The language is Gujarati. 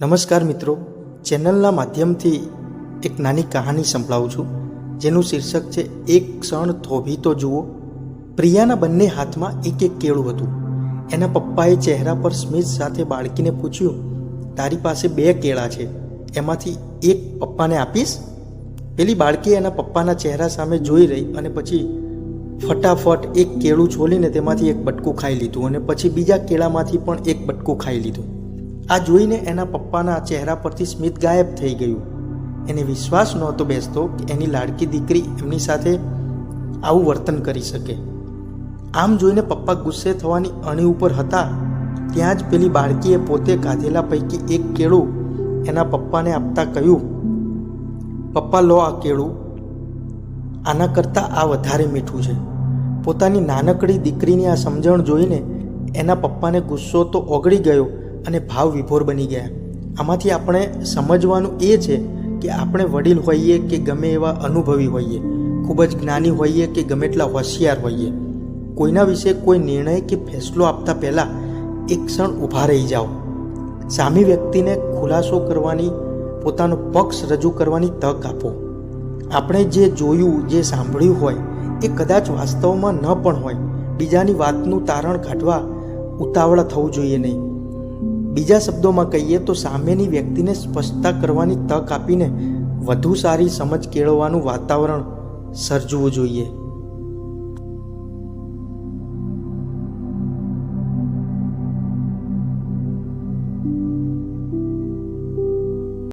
નમસ્કાર મિત્રો, ચેનલના માધ્યમથી એક નાની કહાની સંભળાવું છું. જેનું શીર્ષક છે, એક ક્ષણ થોભી તો જુઓ. પ્રિયાના બંને હાથમાં એક એક કેળું હતું. એના પપ્પાએ ચહેરા પર સ્મિત સાથે બાળકીને પૂછ્યું, તારી પાસે બે કેળા છે, એમાંથી એક પપ્પાને આપીશ? પેલી બાળકી એના પપ્પાના ચહેરા સામે જોઈ રહી અને પછી ફટાફટ એક કેળું છોલીને તેમાંથી એક બટકું ખાઈ લીધું અને પછી બીજા કેળામાંથી પણ એક બટકું ખાઈ લીધું. આ જોઈને એના પપ્પાના ચહેરા પરથી સ્મિત ગાયબ થઈ ગયું. એને વિશ્વાસ નહોતો બેસતો કે એની લાડકી દીકરી એમની સાથે આવું વર્તન કરી શકે. આમ જોઈને પપ્પા ગુસ્સે થવાની અણી ઉપર હતા, ત્યાં જ પેલી બાળકીએ પોતે ખાધેલા પૈકી એક કેળું એના પપ્પાને આપતા કહ્યું, પપ્પા, લો આ કેળું. આના કરતાં આ વધારે મીઠું છે. પોતાની નાનકડી દીકરીની આ સમજણ જોઈને એના પપ્પાને ગુસ્સો તો ઓગળી ગયો અને ભાવ વિભોર બની ગયા. આમાંથી આપણે સમજવાનું એ છે કે આપણે વડીલ હોઈએ કે ગમે એવા અનુભવી હોઈએ, ખૂબ જ જ્ઞાની હોઈએ કે ગમે એટલા હોશિયાર હોઈએ, કોઈના વિશે કોઈ નિર્ણય કે ફેસલો આપતા પહેલાં એક ક્ષણ ઊભા રહી જાઓ. સામી વ્યક્તિને ખુલાસો કરવાની, પોતાનો પક્ષ રજૂ કરવાની તક આપો. આપણે જે જોયું, જે સાંભળ્યું હોય, એ કદાચ વાસ્તવમાં ન પણ હોય, બીજાની વાતનું તારણ કાઢવા ઉતાવળા થવું જોઈએ નહીં. બીજા શબ્દોમાં કહીએ તો સામેની વ્યક્તિને સ્પષ્ટતા કરવાની તક આપીને વધુ સારી સમજ કેળવવાનું વાતાવરણ સર્જવું જોઈએ.